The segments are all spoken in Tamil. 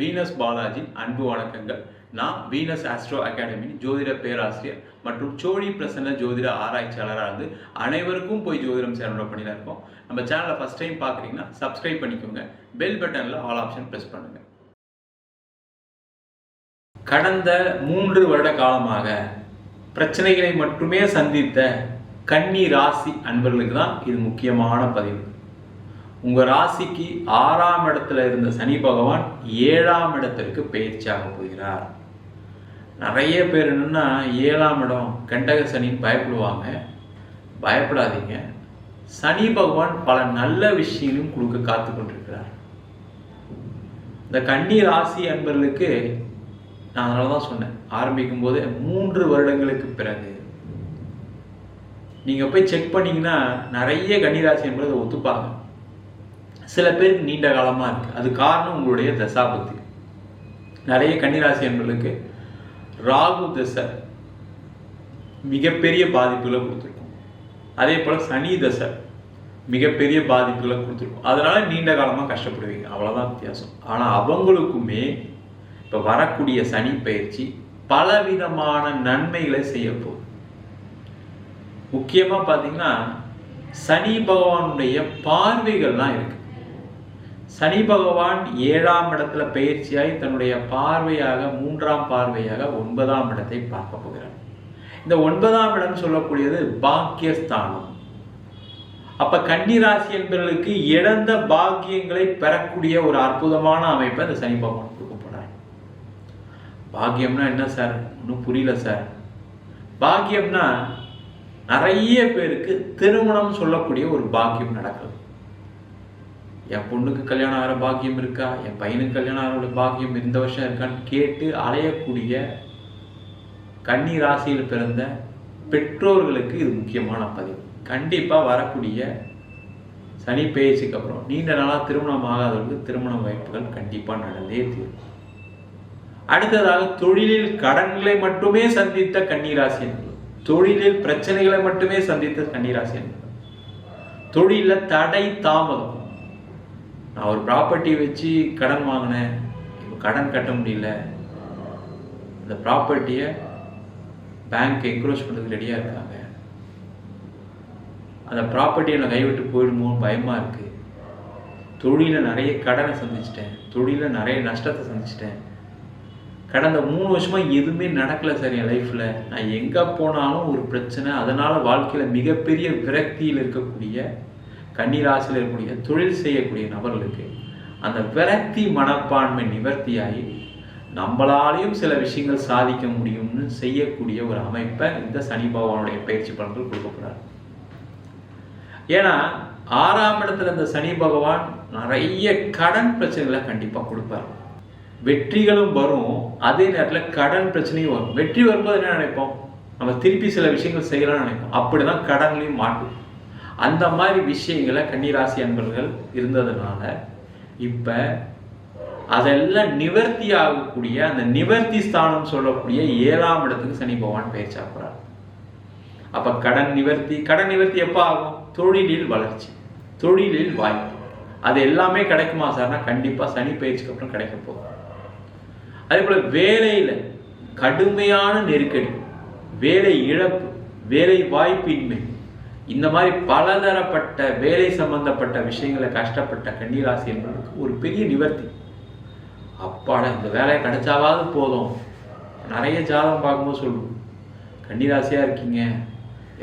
வீனஸ் பாலாஜி அன்பு வணக்கங்கள். நான் வீனஸ் ஆஸ்ட்ரோ அகாடமி ஜோதிட பேராசிரியர் மற்றும் சோழி பிரசன்ன ஜோதிட ஆராய்ச்சியாளராக இருந்து அனைவருக்கும் போய் ஜோதிடம் சேனலோட பண்ணியில் இருக்கோம். நம்ம சேனலை ஃபஸ்ட் டைம் பார்க்குறீங்கன்னா சப்ஸ்கிரைப் பண்ணிக்கோங்க. பெல் பட்டனில் ஆல் ஆப்ஷன் ப்ரெஸ் பண்ணுங்க. கடந்த மூன்று வருட காலமாக பிரச்சனைகளை மட்டுமே சந்தித்த கன்னி ராசி அன்பர்களுக்கு தான் இது முக்கியமான பதிவு. உங்க ராசிக்கு ஆறாம் இடத்துல இருந்த சனி பகவான் ஏழாம் இடத்திற்கு பயிற்சியாக போகிறார். நிறைய பேர் என்னன்னா ஏழாம் இடம் கண்டக சனின்னு பயப்படுவாங்க. பயப்படாதீங்க. சனி பகவான் பல நல்ல விஷயங்களும் கொடுக்க காத்து கொண்டிருக்கிறார். இந்த கன்னி ராசி அன்பர்களுக்கு நான் அதனால தான் சொன்னேன். ஆரம்பிக்கும் போது மூன்று வருடங்களுக்கு பிறகு. நீங்கள் போய் செக் பண்ணிங்கன்னா நிறைய கன்னிராசி என்பதை ஒத்துப்பாங்க. சில பேருக்கு நீண்ட காலமாக இருக்குது அது காரணம் உங்களுடைய தசாபுத்தி. நிறைய கன்னிராசி என்பர்களுக்கு ராகு தசை மிகப்பெரிய பாதிப்புகளை கொடுத்துருக்கும். அதே போல் சனி தசை மிகப்பெரிய பாதிப்புகளை கொடுத்துருக்கும். அதனால் நீண்ட காலமாக கஷ்டப்படுவீங்க. அவ்வளோதான் வித்தியாசம். ஆனால் அவங்களுக்குமே இப்போ வரக்கூடிய சனி பயிற்சி பலவிதமான நன்மைகளை செய்ய போகுது. முக்கியமா சனி பகவானுடைய பார்வைகள்லாம் இருக்குது சனி பகவான் ஏழாம் இடத்துல பயிற்சியாய் தன்னுடைய பார்வையாக மூன்றாம் பார்வையாக ஒன்பதாம் இடத்தை பார்க்க போகிறார். இந்த ஒன்பதாம் இடம் சொல்லக்கூடியது பாக்கியஸ்தானம். அப்ப கன்னிராசி என்பவர்களுக்கு இழந்த பாக்கியங்களை பெறக்கூடிய ஒரு அற்புதமான அமைப்பை இந்த சனி பகவான் கொடுக்க போறார். பாக்கியம்னா என்ன சார்? ஒன்றும் புரியல சார். பாக்கியம்னா நிறைய பேருக்கு திருமணம் சொல்லக்கூடிய ஒரு பாக்கியம் நடக்குது என் பொண்ணுக்கு கல்யாணம் ஆகிற பாக்கியம் இருக்கா? என் பையனுக்கு கல்யாணம் ஆகிற பாக்கியம் இந்த வருஷம் இருக்கான்னு கேட்டு அலையக்கூடிய கன்னி ராசியில் பிறந்த பெற்றோர்களுக்கு இது முக்கியமான பதிவு. கண்டிப்பாக வரக்கூடிய சனி பேச்சுக்கு அப்புறம் நீண்ட நாளாக திருமணம் ஆகாதவர்களுக்கு திருமண வாய்ப்புகள் கண்டிப்பாக நடந்தே தீரும். அடுத்ததாக தொழிலில் கடன்களை மட்டுமே சந்தித்த கன்னிராசி என்பது. தொழிலில் பிரச்சனைகளை மட்டுமே சந்தித்த கன்னிராசி என்பது. தொழிலில் தடை தாமதம். நான் ஒரு ப்ராப்பர்ட்டி வச்சு கடன் வாங்கினேன். இப்போ கடன் கட்ட முடியல. அந்த ப்ராப்பர்ட்டியை பேங்க் என்க்ரோச் பண்ணுறதுக்கு ரெடியாக இருக்காங்க. அந்த ப்ராப்பர்ட்டியை நான் கைவிட்டு போயிடுமோன்னு பயமாக இருக்குது தொழிலில் நிறைய கடனை சந்திச்சிட்டேன். தொழிலில் நிறைய நஷ்டத்தை சந்திச்சிட்டேன். கடந்த மூணு வருஷமாக எதுவுமே நடக்கலை சார் என் லைஃப்பில் நான் எங்கே போனாலும் ஒரு பிரச்சனை. அதனால் வாழ்க்கையில் மிகப்பெரிய விரக்தியில் இருக்கக்கூடிய கன்னிராசியில் இருக்கக்கூடிய தொழில் செய்யக்கூடிய நபர்களுக்கு அந்த விரக்தி மனப்பான்மை நிவர்த்தியாகி நம்மளாலையும் சில விஷயங்கள் சாதிக்க முடியும்னு செய்யக்கூடிய ஒரு அமைப்பை இந்த சனி பகவானுடைய பயிற்சி பலன்கள் கொடுக்கப்படுறார். ஏன்னா ஆறாம் இடத்துல இந்த சனி பகவான் நிறைய கடன் பிரச்சனைகளை கண்டிப்பாக கொடுப்பார். வெற்றிகளும் வரும். அதே நேரத்தில் கடன் பிரச்சனையும் வரும். வெற்றி வரும்போது என்ன நினைப்போம்? நம்ம திருப்பி சில விஷயங்கள் செய்யலாம்னு நினைப்போம். அப்படிதான் கடன்லையும் மாட்டும் அந்த மாதிரி விஷயங்களை கன்னிராசி அன்பர்கள் இருந்ததுனால இப்போ அதெல்லாம் நிவர்த்தி ஆகக்கூடிய அந்த நிவர்த்தி ஸ்தானம் சொல்லக்கூடிய ஏழாம் இடத்துக்கு சனி பகவான் பெயர் சாப்பிட்றார். அப்ப கடன் நிவர்த்தி கடன் நிவர்த்தி எப்போ ஆகும்? தொழிலில் வளர்ச்சி தொழிலில் வாய்ப்பு. அது எல்லாமே கிடைக்குமா சார்னா கண்டிப்பா சனி பயிற்சிக்கு அப்புறம் கிடைக்க போகும் அதே போல வேலையில கடுமையான நெருக்கடி வேலை இழப்பு வேலை வாய்ப்பின்மை இந்த மாதிரி பலதரப்பட்ட வேலை சம்பந்தப்பட்ட விஷயங்களை கஷ்டப்பட்ட கன்னிராசி என்பதற்கு ஒரு பெரிய நிவர்த்தி. அப்பாடா இந்த வேலையை கிடைச்சாவது போதும். நிறைய ஜாதகம் பார்க்கும்போது சொல்லுவோம் கன்னிராசியாக இருக்கீங்க.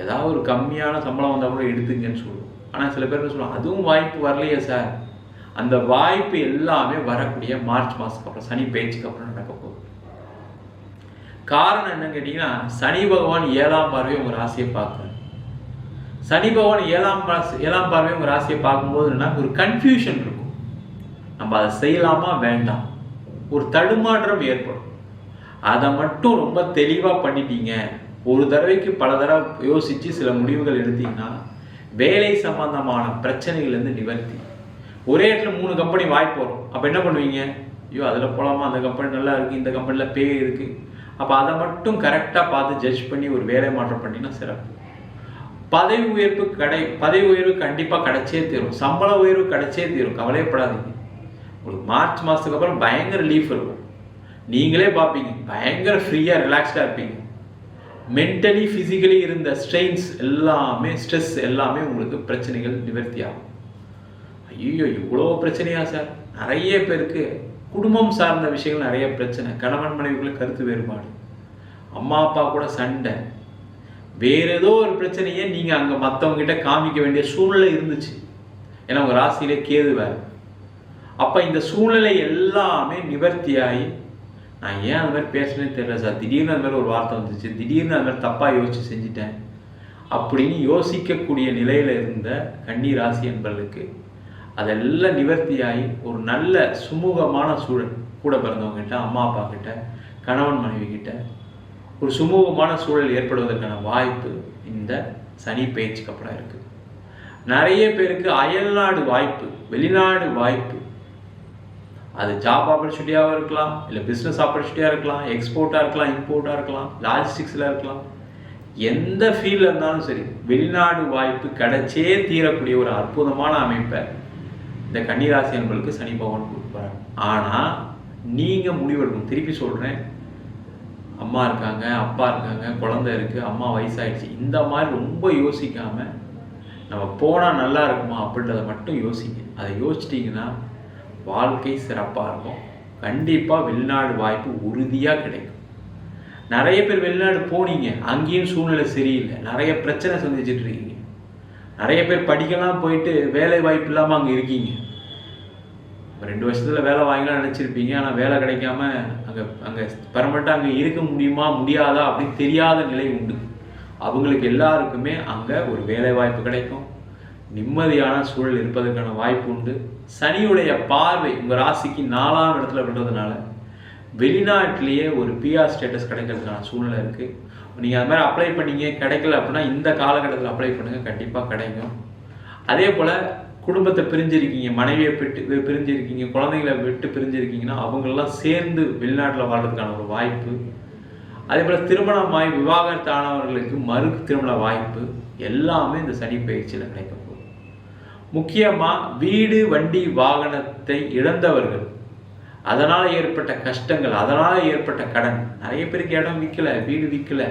ஏதாவது ஒரு கம்மியான சம்பளம் வந்தால் கூட எடுத்துங்கன்னு சொல்லுவோம். ஆனால் சில பேர் சொல்லுவாங்க அதுவும் வாய்ப்பு வரலையே சார். அந்த வாய்ப்பு எல்லாமே வரக்கூடிய மார்ச் மாதத்துக்கு அப்புறம் சனி பேச்சுக்கு அப்புறம் நடக்க போகுது. காரணம் என்னன்னு கேட்டிங்கன்னா சனி பகவான் ஏழாம் பார்வையை உங்கள் ராசியை பார்க்குறாரு. சனி பகவான் ஏழாம் ஏழாம் பார்வை உங்கள் ராசியை பார்க்கும்போது என்ன ஒரு கன்ஃபியூஷன் இருக்கும். நம்ம அதை செய்யலாமா வேண்டாம். ஒரு தடுமாற்றம் ஏற்படும். அதை மட்டும் ரொம்ப தெளிவாக பண்ணிட்டீங்க. ஒரு தடவைக்கு பல தடவை யோசித்து சில முடிவுகள் எடுத்தீங்கன்னா வேலை சம்பந்தமான பிரச்சனைகள்லேருந்து நிவர்த்தி. ஒரே இடத்துல மூணு கம்பெனி வாய்ப்பு வரும். அப்போ என்ன பண்ணுவீங்க? ஐயோ அதில் போகலாமா அந்த கம்பெனி நல்லா இருக்குது இந்த கம்பெனியில் பே இருக்குது அப்போ அதை மட்டும் கரெக்டாக பார்த்து ஜட்ஜ் பண்ணி ஒரு வேலை மாற்றம் பண்ணிங்கன்னா சிறப்பு. பதவி உயர்வு கடை பதவி உயர்வு கண்டிப்பாக கிடைச்சே தீரும். சம்பள உயர்வு கிடைச்சே தீரும். கவலையப்படாதீங்க உங்களுக்கு மார்ச் மாதத்துக்கு அப்புறம் பயங்கர ரிலீஃப் இருக்கும். நீங்களே பார்ப்பீங்க. பயங்கர ஃப்ரீயாக ரிலாக்ஸ்டாக இருப்பீங்க. மென்டலி ஃபிசிக்கலி இருந்த ஸ்ட்ரெயின்ஸ் எல்லாமே ஸ்ட்ரெஸ் எல்லாமே உங்களுக்கு பிரச்சனைகள் நிவர்த்தி ஆகும். ஐயோ இவ்வளோ பிரச்சனையா சார் நிறைய பேருக்கு குடும்பம் சார்ந்த விஷயங்கள் நிறைய பிரச்சனை. கணவன் மனைவிக்குள்ள கருத்து வேறுபாடு. அம்மா அப்பா கூட சண்டை. வேற ஏதோ ஒரு பிரச்சனையை நீங்கள் அங்கே மற்றவங்ககிட்ட காமிக்க வேண்டிய சூழ்நிலை இருந்துச்சு. ஏன்னா உங்கள் ராசியிலே கேது வேறு. அப்போ இந்த சூழ்நிலை எல்லாமே நிவர்த்தியாகி நான் ஏன் அந்த மாதிரி பேசுனேன்னு தெரியல சார். திடீர்னு அந்த மாதிரி ஒரு வார்த்தை வந்துச்சு. திடீர்னு அந்த மாதிரி தப்பாக யோசிச்சு செஞ்சுட்டேன். அப்படின்னு யோசிக்கக்கூடிய நிலையில் இருந்த கன்னி ராசி என்பர்களுக்கு அதெல்லாம் நிவர்த்தியாகி ஒரு நல்ல சுமூகமான சூழல். கூட பிறந்தவங்ககிட்ட அம்மா அப்பா கிட்ட கணவன் மனைவி கிட்ட ஒரு சுமூகமான சூழல் ஏற்படுவதற்கான வாய்ப்பு இந்த சனி பயிற்சிக்கு அப்புறம் இருக்குது. நிறைய பேருக்கு அயல்நாடு வாய்ப்பு வெளிநாடு வாய்ப்பு. அது ஜாப் ஆப்பர்ச்சுனிட்டியாகவும் இருக்கலாம் இல்லை பிஸ்னஸ் ஆப்பர்ச்சுனிட்டியாக இருக்கலாம் எக்ஸ்போர்ட்டாக இருக்கலாம் இம்போர்ட்டாக இருக்கலாம் லாஜிஸ்டிக்ஸில் இருக்கலாம். எந்த ஃபீல்டில் இருந்தாலும் சரி வெளிநாடு வாய்ப்பு கிடைச்சே தீரக்கூடிய ஒரு அற்புதமான அமைப்பை இந்த கன்னிராசி அன்பர்களுக்கு சனி பகவான் கொடுப்பாரு. ஆனால் நீங்கள் முடிவெடுக்கணும். திருப்பி சொல்கிறேன் அம்மா இருக்காங்க அப்பா இருக்காங்க குழந்தை இருக்குது அம்மா வயசாகிடுச்சு இந்த மாதிரி ரொம்ப யோசிக்காமல் நம்ம போனால் நல்லா இருக்குமா அப்படின்றத மட்டும் யோசிங்க. அதை யோசிச்சிட்டிங்கன்னா வாழ்க்கை சிறப்பாக இருக்கும். கண்டிப்பாக வெளிநாடு வாய்ப்பு உறுதியாக கிடைக்கும். நிறைய பேர் வெளிநாடு போனீங்க அங்கேயும் சூழ்நிலை சரியில்லை. நிறைய பிரச்சனை சந்திச்சுட்டு இருக்கீங்க. நிறைய பேர் படிக்கலாம் போயிட்டு வேலை வாய்ப்பு இல்லாமல் அங்கே இருக்கீங்க. ரெண்டு வருஷத்தில் வேலை வாங்கலாம் நினச்சிருப்பீங்க. ஆனால் வேலை கிடைக்காம அங்கே அங்கே பர்மனெண்ட்டாக அங்கே இருக்க முடியுமா முடியாதா அப்படின்னு தெரியாத நிலை உண்டு. அவங்களுக்கு எல்லாருக்குமே அங்கே ஒரு வேலை வாய்ப்பு கிடைக்கும். நிம்மதியான சூழல் இருப்பதற்கான வாய்ப்பு உண்டு. சனியுடைய பார்வை உங்கள் ராசிக்கு நாலாம் இடத்துல விடுறதுனால வெளிநாட்டிலேயே ஒரு பிஆர் ஸ்டேட்டஸ் கிடைக்கிறதுக்கான சூழ்நிலை இருக்குது நீங்கள் அது மாதிரி அப்ளை பண்ணீங்க கிடைக்கல அப்படின்னா இந்த காலகட்டத்தில் அப்ளை பண்ணுங்கள் கண்டிப்பாக கிடைக்கும். அதே போல் குடும்பத்தை பிரிஞ்சிருக்கீங்க மனைவியை விட்டு பிரிஞ்சிருக்கீங்க குழந்தைங்களை விட்டு பிரிஞ்சிருக்கீங்கன்னா அவங்களெல்லாம் சேர்ந்து வெளிநாட்டில் வாழ்றதுக்கான ஒரு வாய்ப்பு. அதே போல் திருமணமாய் விவாகரத்தானவர்களுக்கு மறு திருமண வாய்ப்பு எல்லாமே இந்த சனி பயிற்சியில் கிடைக்க முக்கியமாக வீடு வண்டி வாகனத்தை இழந்தவர்கள் அதனால் ஏற்பட்ட கஷ்டங்கள் அதனால் ஏற்பட்ட கடன். நிறைய பேருக்கு இடம் விற்கல வீடு விற்கல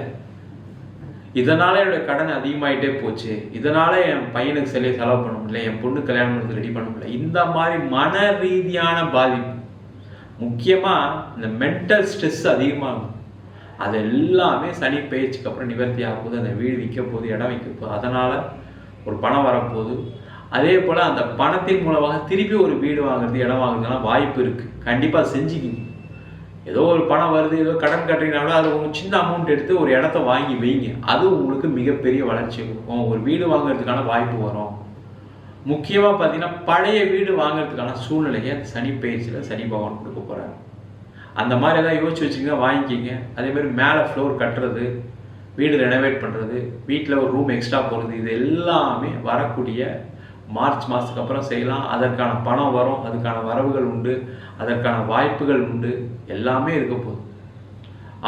இதனால என்னோட கடன் அதிகமாயிட்டே போச்சு. இதனால என் பையனுக்கு சிலையை செலவு பண்ண முடியல என் பொண்ணு கல்யாணம் பண்ணுறது ரெடி பண்ண முடியல. இந்த மாதிரி மன ரீதியான பாதிப்பு. முக்கியமாக இந்த மென்டல் ஸ்ட்ரெஸ் அதிகமாகும். அது எல்லாமே சனி பயிற்சிக்கு அப்புறம் நிவர்த்தி ஆகும்போது போகுது. அந்த வீடு விற்க போகுது இடம் விற்க போகுது. அதனால் ஒரு பணம் வரப்போகுது. அதே போல் அந்த பணத்தின் மூலமாக திருப்பி ஒரு வீடு வாங்குறது இடம் வாங்குறதுலாம் வாய்ப்பு இருக்குது கண்டிப்பாக செஞ்சுக்கிங்க ஏதோ ஒரு பணம் வருது ஏதோ கடன் கட்டுறீங்கனாலும் அது உங்களுக்கு சின்ன அமௌண்ட் எடுத்து ஒரு இடத்த வாங்கி வைங்க. அது உங்களுக்கு மிகப்பெரிய வளர்ச்சி கொடுக்கும். ஒரு வீடு வாங்குறதுக்கான வாய்ப்பு வரும். முக்கியமாக பார்த்தீங்கன்னா பழைய வீடு வாங்குறதுக்கான சூழ்நிலையை சனி பயிற்சியில் சனி பகவான் கொடுக்க போகிறாரு அந்த மாதிரி ஏதாவது யோசிச்சு வச்சுங்க வாங்கிக்கிங்க. அதேமாதிரி மேலே ஃப்ளோர் கட்டுறது வீடு ரெனோவேட் பண்ணுறது வீட்டில் ஒரு ரூம் எக்ஸ்ட்ரா போகிறது இது எல்லாமே வரக்கூடிய மார்ச் மாதத்துக்கு அப்புறம் செய்யலாம். அதற்கான பணம் வரும் அதுக்கான வரவுகள் உண்டு அதற்கான வாய்ப்புகள் உண்டு. எல்லாமே இருக்க போகுது.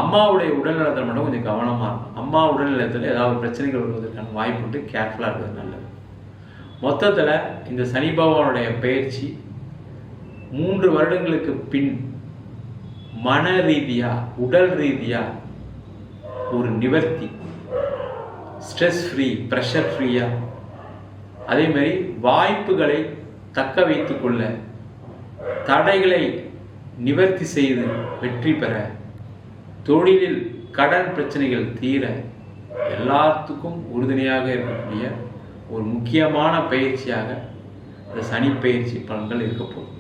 அம்மாவுடைய உடல்நலத்தில் மட்டும் கொஞ்சம் கவனமாக இருக்கும் அம்மா உடல்நலத்தில் ஏதாவது பிரச்சனைகள் வருவதற்கான வாய்ப்பு வந்து கேர்ஃபுல்லாக இருக்கிறது நல்லது. மொத்தத்தில் இந்த சனி பகவானுடைய பயிற்சி மூன்று வருடங்களுக்கு பின் மன ரீதியாக உடல் ரீதியாக ஒரு நிவர்த்தி. ஸ்ட்ரெஸ் ஃப்ரீ ப்ரெஷர் ஃப்ரீயாக அதே மாதிரி வாய்ப்புகளை தக்க வைத்துக்கொள்ள தடைகளை நிவர்த்தி செய்து வெற்றி பெற தொழிலில் கடன் பிரச்சனைகள் தீர எல்லாத்துக்கும் உறுதுணையாக இருக்கக்கூடிய ஒரு முக்கியமான பயிற்சியாக இந்த சனி பயிற்சி பலன்கள் இருக்க போகுது